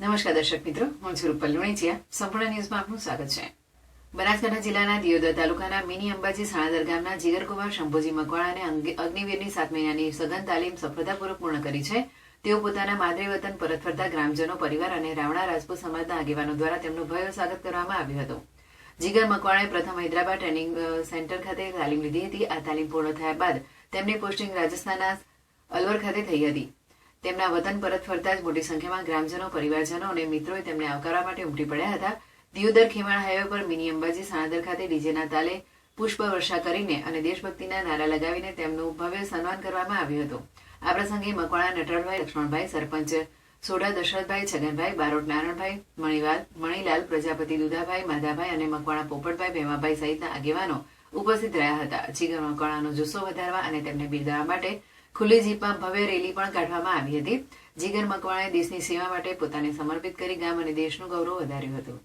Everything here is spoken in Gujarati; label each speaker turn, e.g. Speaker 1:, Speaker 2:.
Speaker 1: નમસ્કાર દર્શક મિત્રો, હું છું રૂપલ લુણીચિયા. સંપૂર્ણ ન્યૂઝમાં આપનું સ્વાગત છે. બનાસકાંઠા જિલ્લાના દિયોદર તાલુકાના મિની અંબાજી સાણાદર ગામના જીગરકુમાર શંભુજી મકવાણાને અંગે- અગ્નિવીરની સાત મહિનાની સઘન તાલીમ સફળતાપૂર્વક પૂર્ણ કરી છે. તેઓ પોતાના માદરે વતન પરત ફરતા ગ્રામજનો, પરિવાર અને રાવણા રાજપૂત સમાજના આગેવાનો દ્વારા તેમનું ભવ્ય સ્વાગત કરવામાં આવ્યું હતું. જીગર મકવાણાએ પ્રથમ હૈદરાબાદ ટ્રેનિંગ સેન્ટર ખાતે તાલીમ લીધી હતી. આ તાલીમ પૂર્ણ થયા બાદ તેમની પોસ્ટિંગ રાજસ્થાનના અલવર ખાતે થઈ હતી. તેમના વતન પરત ફરતા જ મોટી સંખ્યામાં ગ્રામજનો, પરિવારજનો અને મિત્રોએ તેમને આવકારવા માટે ઉમટી પડ્યા હતા. દિયોદર ખીમાણ હાઈવે પર મિની અંબાજી સાણાદર ખાતે ડીજેના તાલે પુષ્પ વર્ષા કરીને અને દેશભક્તિના નારા લગાવીને તેમનું ભવ્ય સન્માન કરવામાં આવ્યું હતું. આ પ્રસંગે મકવાણા નટરાજભાઈ લક્ષ્મણભાઈ, સરપંચ સોડા દશરથભાઈ, છગનભાઈ, બારોટ, નારણભાઈ, મણીવાલ, મણીલાલ, પ્રજાપતિ દુધાભાઈ, માધાભાઈ અને મકવાણા પોપટભાઈ, ભેમાભાઈ સહિતના આગેવાનો ઉપસ્થિત રહ્યા હતા. જીગર મકવાણાનો જુસ્સો વધારવા અને તેમને બિરદાવવા માટે ખુલ્લી જીપમાં ભવ્ય રેલી પણ કાઢવામાં આવી હતી. જીગર મકવાણાએ દેશની સેવા માટે પોતાને સમર્પિત કરી ગામ અને દેશનું ગૌરવ વધાર્યું હતું.